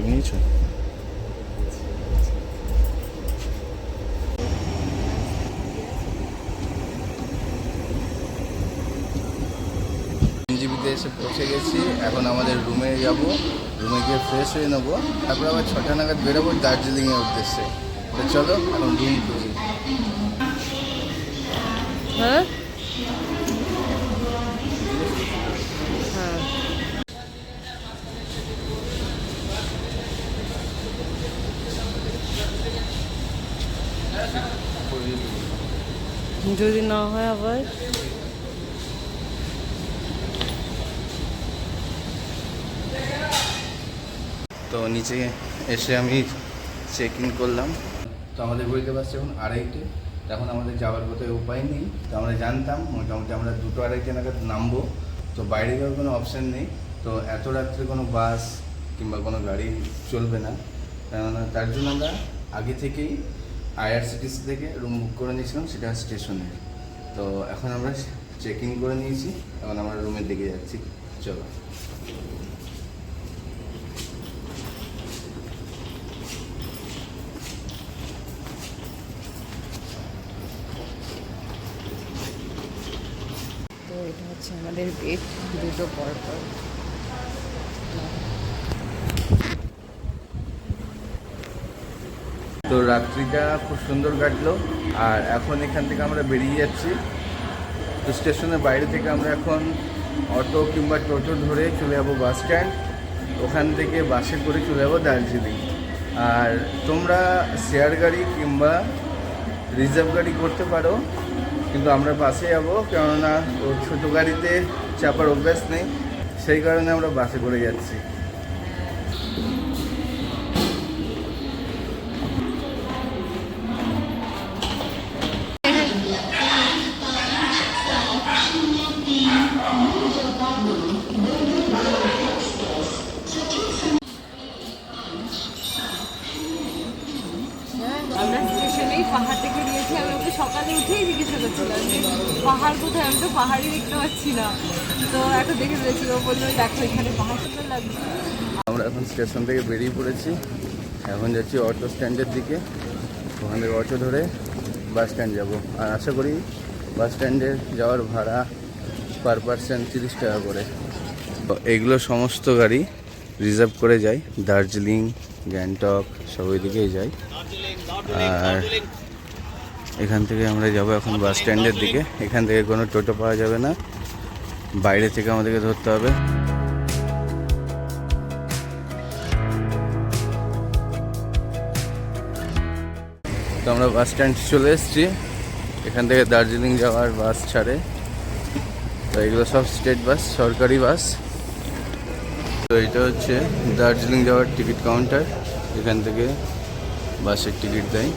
Side নিয়েছো? এনজিবিতে এসে পৌঁছে গেছি এখন আমাদের রুমে যাব রুমে গিয়ে ফ্রেশ হয়ে নেব তারপর আবার ছটা নাগাদ বেরোবো দার্জিলিংয়ের উদ্দেশ্যে। তো চলো এখন রুম খুঁজি হ্যাঁ? যদি না হয় আবার। তো নিচে এসে আমি চেক ইন করলাম। তো আমাদের বইতে পারছে এখন আড়াইটে। এখন আমাদের যাওয়ার পথে উপায় নেই। তো আমরা জানতাম মোটামুটি আমরা দুটো আড়াইটে নাগাদ নামবো। তো বাইরে যাওয়ার কোনো অপশান নেই। তো এত রাত্রে কোনো বাস কিংবা কোনো গাড়ি চলবে না। কেননা তার জন্য আমরা আগে থেকেই আইআরসিটিসি থেকে রুম বুক করে নিয়েছিলাম, সেটা স্টেশনে। তো এখন আমরা চেক ইন করে নিয়েছি, এখন আমরা রুমের দিকে যাচ্ছি। চলো। তো এটা হচ্ছে আমাদের বেড দুটো পর তো রাত্রিটা খুব সুন্দর কাটলো। আর এখন এখান থেকে আমরা বেরিয়ে যাচ্ছি। তো স্টেশনের বাইরে থেকে আমরা এখন অটো কিংবা টোটো ধরে চলে যাব বাস স্ট্যান্ড। ওখান থেকে বাসে করে চলে যাব দার্জিলিং। আর তোমরা শেয়ার গাড়ি কিংবা রিজার্ভ গাড়ি করতে পারো। কিন্তু আমরা বাসে যাব, কেননা ও ছোটো গাড়িতে চাপার অভ্যাস নেই। সেই কারণে আমরা বাসে করে যাচ্ছি। পাহাড় কোথায়? আমি তো পাহাড়ই দেখতে পাচ্ছি না। তো দেখে ফেলেছি। ও বলল, দেখো, এখানে পাহাড় লাগছে। আমরা এখন স্টেশন থেকে বেরিয়ে পড়েছি। এখন যাচ্ছি অটো স্ট্যান্ডের দিকে। ওখান অটো ধরে বাস স্ট্যান্ড যাব। আর আশা করি বাস স্ট্যান্ডে যাওয়ার ভাড়া পার পার্সেন্ট তিরিশ টাকা করে। তো এইগুলো সমস্ত গাড়ি রিজার্ভ করে যায়। দার্জিলিং, গ্যাংটক, সব ওই দিকেই যায়। আর এখান থেকে আমরা যাব এখন বাস স্ট্যান্ডের দিকে। এখান থেকে কোনো টোটো পাওয়া যাবে না। বাইরে থেকে আমাদেরকে ধরতে হবে। তো আমরা বাস স্ট্যান্ড চলে এসেছি। এখান থেকে দার্জিলিং যাওয়ার বাস ছাড়ে। তো এগুলো সব স্টেট বাস, সরকারি বাস। তো এটা হচ্ছে দার্জিলিং যাওয়ার টিকিট কাউন্টার। এখান থেকে বাসের টিকিট দেয়।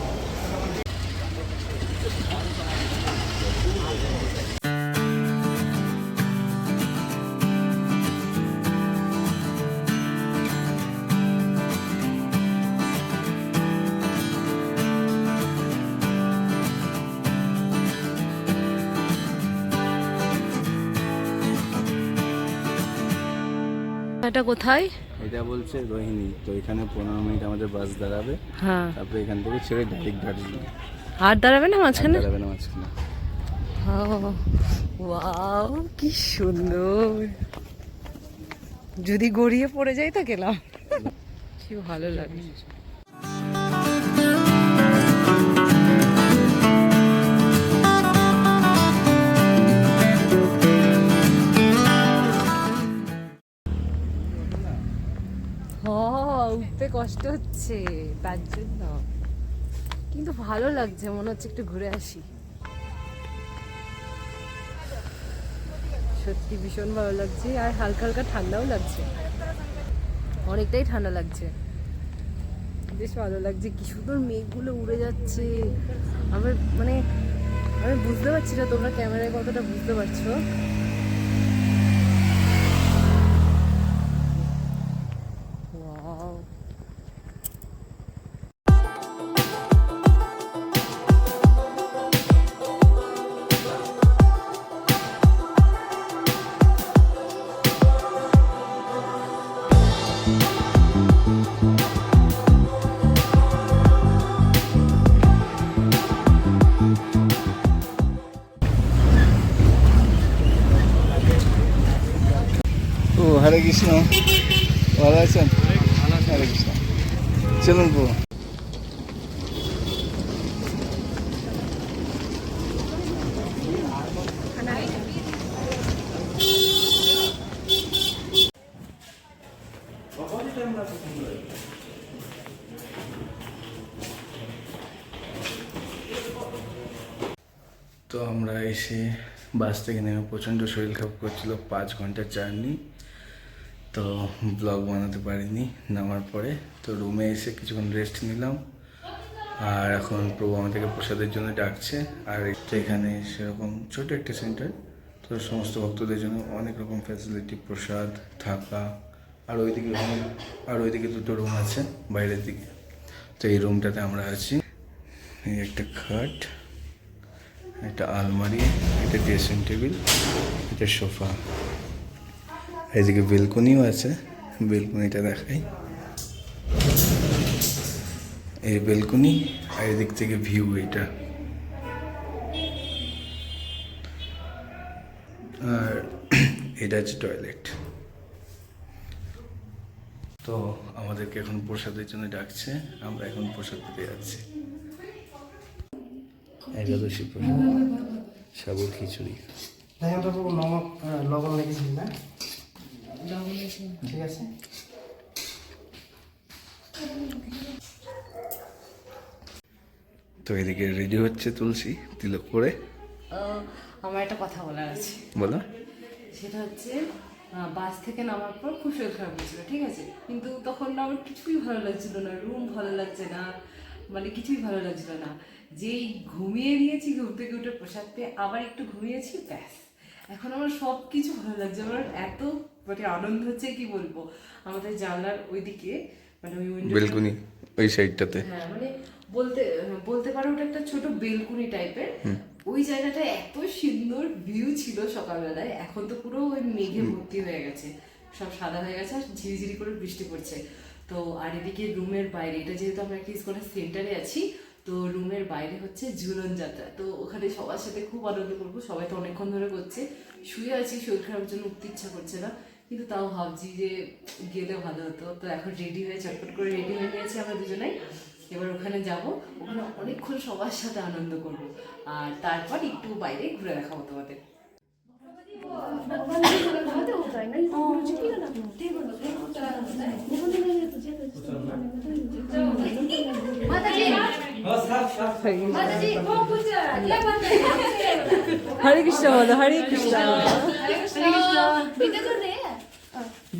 এটা কোথায়? এটা বলছে রোহিণী। তো এখানে পনেরো মিনিট আমাদের বাস দাঁড়াবে। হ্যাঁ। তারপরে এখান থেকে ছেড়ে ডাইরেক্ট দাঁড়িয়ে আর দাঁড়াবে না মাঝখানে? দাঁড়াবে না মাঝখানে। ওয়াও কি সুন্দর। যদি গড়িয়ে পড়ে যাই তো গেলাম। কি ভালো লাগে। উঠতে কষ্ট হচ্ছে, তার জন্য। কিন্তু ভালো লাগছে, মনে হচ্ছে একটু ঘুরে আসি। সত্যি ভীষণ ভালো লাগছে, আর হালকা হালকা ঠান্ডাও লাগছে। অনেকটাই ঠান্ডা লাগছে। বেশ ভালো লাগছে, কি সুন্দর মেঘগুলো উড়ে যাচ্ছে। আমার মানে আমি বুঝতে পারছি না তোমরা ক্যামেরায় কতটা বুঝতে পারছ। কৃষ্ণ। ভালো আছেন? হরে কৃষ্ণ। চলুন তো আমরা এসে বাস থেকে নেমে প্রচণ্ড শরীর খারাপ করছিল, পাঁচ ঘণ্টার জার্নি। তো ব্লগ বানাতে পারিনি, নামার পরে। তো রুমে এসে কিছুক্ষণ রেস্ট নিলাম। আর এখন প্রভু আমাদেরকে প্রসাদের জন্য ডাকছে। আর এখানে সেরকম ছোট একটা সেন্টার তো সমস্ত ভক্তদের জন্য অনেক রকম ফ্যাসিলিটি প্রসাদ, থাকা। আর ওইদিকে আর ওইদিকে দুটো রুম আছে বাইরের দিকে। তো এই রুমটাতে আমরা আছি। এই একটা খাট, একটা আলমারি, একটা ড্রেসিং টেবিল, একটা সোফা। এদিকে বেলকনিও আছে, বেলকনিটা দেখাই। এই বেলকনি আর এদিক থেকে ভিউ এটা। আর এটা হচ্ছে টয়লেট। তো আমাদেরকে এখন প্রসাদের জন্য ডাকছে, আমরা এখন প্রসাদ পেতে যাচ্ছি। একাদশী প্রসাদ, সাবুর খিচুড়ি। লবণ লেগেছিল না? ঠিক আছে। তো এদিকে রেডি হচ্ছে তুলসী তিলক করে। আমার একটা কথা বলার আছে। বলো। সেটা হচ্ছে বাস থেকে নামার পর খুব শরীর খারাপ হয়েছিল ঠিক আছে? কিন্তু তখন না আমার কিছুই ভালো লাগছিল না রুম ভালো লাগছে না মানে কিছুই ভালো লাগছিল না। যেই ঘুমিয়ে নিয়েছি ঘুম থেকে উঠে প্রসাদ পেয়ে আবার একটু ঘুমিয়েছি ব্যাস। এখন আমার সব কিছু ভালো লাগছে আমার এত মানে আনন্দ হচ্ছে কি বলব? আমাদের জানলার ওইদিকে মানে ওই উইন্ডো বেলকুনি ওই সাইডটাতে। হ্যাঁ মানে বলতে বলতে পারো ওটা একটা ছোট বেলকুনি টাইপের। ওই জায়গাটা এত সুন্দর ভিউ ছিল সকালবেলায়। এখন তো পুরো ওই মেঘে ভর্তি হয়ে গেছে। সব সাদা হয়ে গেছে আর ঝিরিঝিরি করে বৃষ্টি পড়ছে। তো আর এদিকে রুমের বাইরে এটা যেহেতু আমরা একটা স্কুলের সেন্টারে আছি তো রুমের বাইরে হচ্ছে ঝুলন যাত্রা। তো ওখানে সবার সাথে খুব আনন্দ করব। সবাই তো অনেকক্ষণ ধরে করছে। শুয়ে আছি শরীর খারাপের জন্য উঠতে ইচ্ছা করছে না। কিন্তু তাও ভাবছি যে গেলে ভালো হতো। তো এখন রেডি হয়ে চটপট করে রেডি হয়ে নিয়েছি আমরা দুজনেই। এবার ওখানে যাব। ওখানে অনেকক্ষণ সবার সাথে আনন্দ করব। আর তারপর একটু বাইরে ঘুরে দেখাবো তোমাদের। হরে কৃষ্ণ বলো হরে কৃষ্ণ।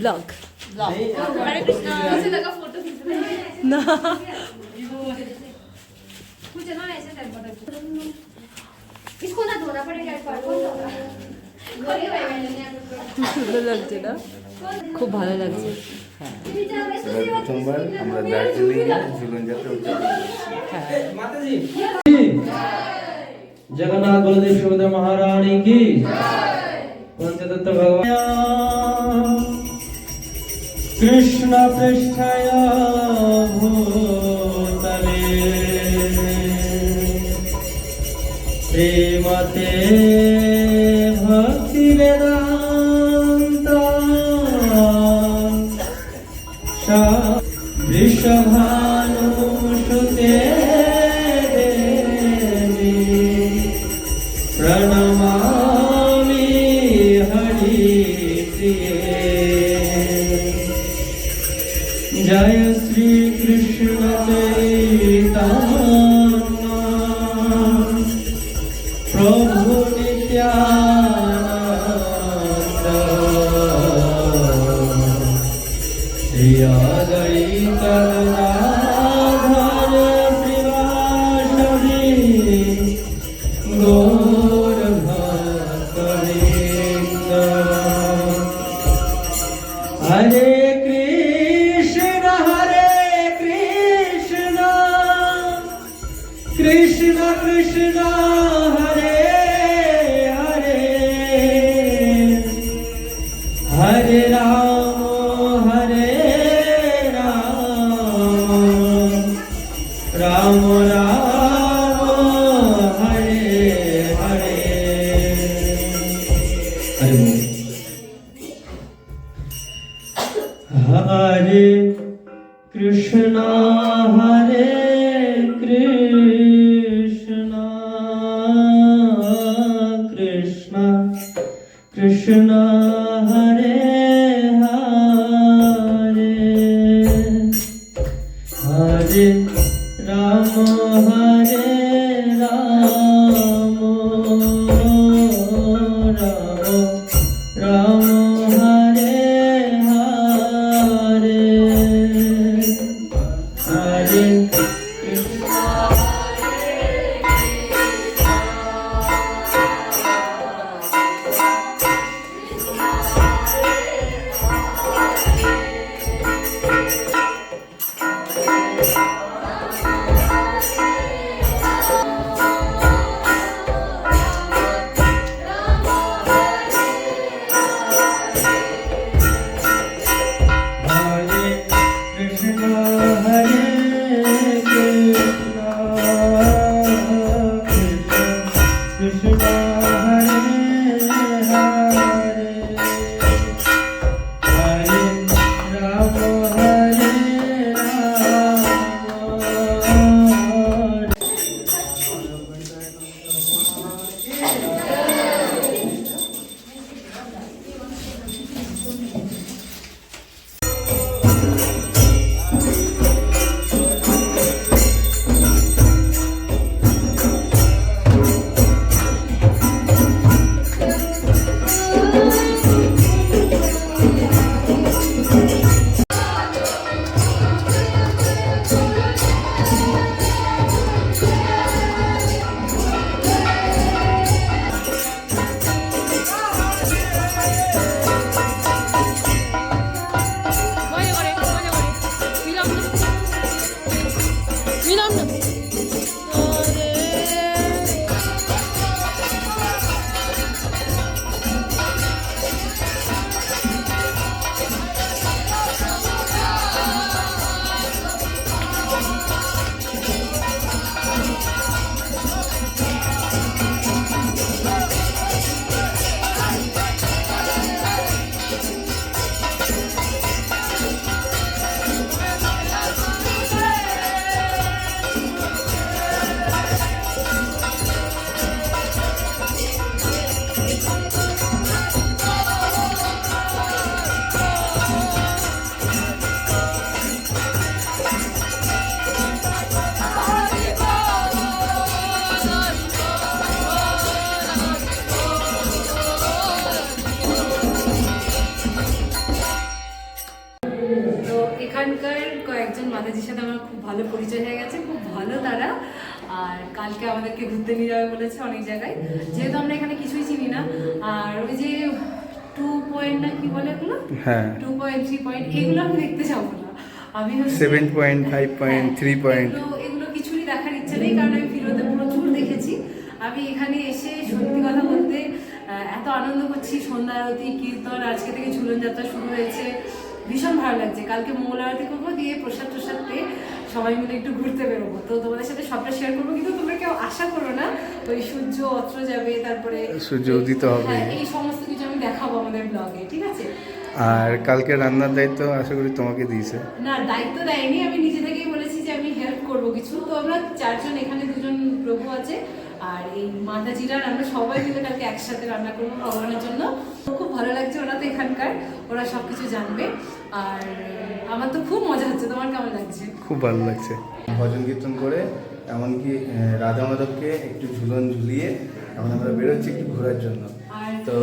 ব্লগ খুব সুন্দর লাগছে না খুব ভালো লাগছে প্রথমবার জগন্নাথ বলদেব সুভদ্রা মহারাণী কি পঞ্চদত্ত ভগবান কৃষ্ণ কৃষ্ণয় ভূতলে। পরিচয় হয়ে গেছে খুব ভালো তারা। আর কালকে আমাদেরকে ঘুরতে নিয়ে যাবে বলেছে অনেক জায়গায়। যেহেতু আমরা এখানে কিছুই চিনি না আর ওই যে টু পয়েন্ট না কি বলে এগুলো হ্যাঁ। টু পয়েন্ট থ্রি পয়েন্ট এগুলো আমি দেখতে যাব না। আমি seven point five point three point এগুলো কিছুরই দেখার ইচ্ছে নেই কারণ আমি ফিরোতে প্রচুর দেখেছি। আমি এখানে এসে সত্যি কথা বলতে এত আনন্দ করছি সন্ধ্যা আরতি কীর্তন আজকে থেকে ঝুলন যাত্রা শুরু হয়েছে। ভীষণ ভালো লাগছে। কালকে মঙ্গল আরতি করব দিয়ে প্রসাদ প্রসাদ পেয়ে সবাই মিলে একটু ঘুরতে বেরোবো। তো তোমাদের সাথে সবটা শেয়ার করব কিন্তু তোমরা কেউ আশা করো না ওই সূর্য অস্ত্র যাবে তারপরে সূর্য উদিত হবে। হ্যাঁ, এই সমস্ত কিছু আমি দেখাবো আমাদের ব্লগে ঠিক আছে? আর কালকে রান্নার দায়িত্ব আশা করি তোমাকে দিয়েছে। না দায়িত্ব দেয়নি আমি নিজে থেকেই বলেছি যে আমি হেল্প করব কিছু। তো আমরা চারজন এখানে দুজন প্রভু আছে আর এই মাতাজিরা আমরা সবাই মিলে কালকে একসাথে রান্না করব ভগবানের জন্য। খুব ভালো লাগছে ওরা তো এখানকার ওরা সব কিছু জানবে। আর আমার তো খুব মজা হচ্ছে তোমার কেমন লাগছে? খুব ভালো লাগছে। ভজন কীর্তন করে এমনকি রাধা মাধবকে একটু ঝুলন ঝুলিয়ে এখন আমরা বেরোচ্ছি একটু ঘোরার জন্য। তো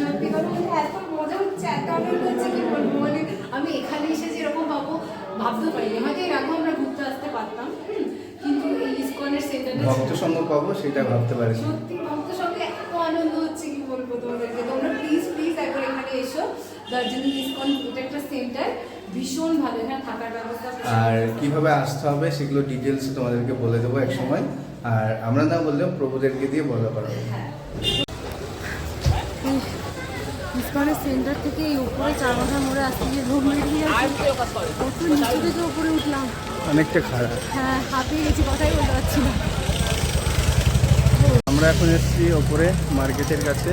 সত্যি কথা এত মজা হচ্ছে এত আনন্দ হচ্ছে কি বলব মানে আমি এখানে এসে যেরকম পাবো ভাবতে পারিনি। হয়তো এর আগেও আমরা ঘুরতে আসতে পারতাম কিন্তু এই ইসকনের সেন্টারটা ভক্ত সঙ্গ পাবো সেটা ভাবতে পারিনি। সত্যি ভক্ত সঙ্গে এত আনন্দ হচ্ছে কি বলব তোমাদেরকে? তোমরা প্লিজ প্লিজ একবার এখানে এসো। দার্জিলিং ইসকন এটা একটা সেন্টার ভীষণ ভালো এখানে থাকার ব্যবস্থা আর কীভাবে আসতে হবে সেগুলো ডিটেলস তোমাদেরকে বলে দেবো এক সময়। আর আমরা না বললেও প্রভুদেরকে দিয়ে বলা করাবো হ্যাঁ। ইসকনের সেন্টার থেকে এই উপরে চার মাথার মোড়ে আসতে গিয়ে ঘুম বেরিয়ে কত নিচু থেকে উপরে উঠলাম। অনেকটা খারাপ। হ্যাঁ হাঁপিয়ে গেছি কথাই বলতে পারছি না। আমরা এখন এসেছি ওপরে মার্কেটের কাছে।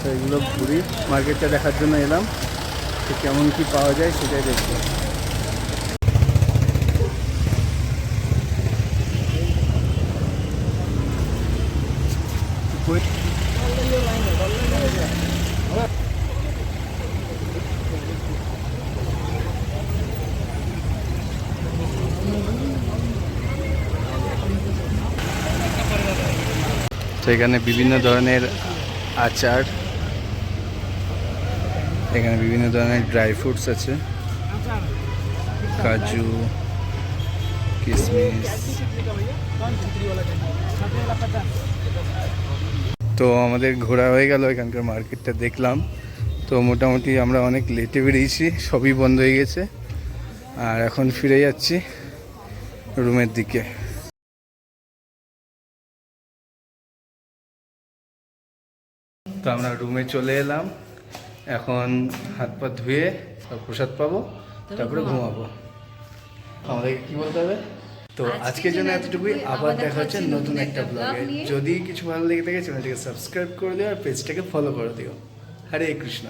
তো এগুলো ঘুরি। মার্কেটটা দেখার জন্য এলাম। তো কেমন কি পাওয়া যায় সেটাই দেখব। তো এখানে বিভিন্ন ধরনের আচার এখানে বিভিন্ন ধরনের ড্রাই ফ্রুটস আছে। কাজু কিশমিশ তো আমাদের ঘোরা হয়ে গেল, এখানকার মার্কেটটা দেখলাম। তো মোটামুটি আমরা অনেক লেটে বেরিয়েছি, সবই বন্ধ হয়ে গেছে। আর এখন ফিরে যাচ্ছি রুমের দিকে। তো আমরা রুমে চলে এলাম। এখন হাত পা ধুয়ে সব প্রসাদ পাবো তারপরে ঘুমাবো। আমাদেরকে কি বলতে হবে? তো আজকের জন্য এতটুকুই। আবার দেখা হচ্ছে নতুন একটা ব্লগে যদি কিছু ভালো লেগে থাকে চ্যানেলটিকে সাবস্ক্রাইব করে দিও আর পেজটাকে ফলো করে দিও। হরে কৃষ্ণ।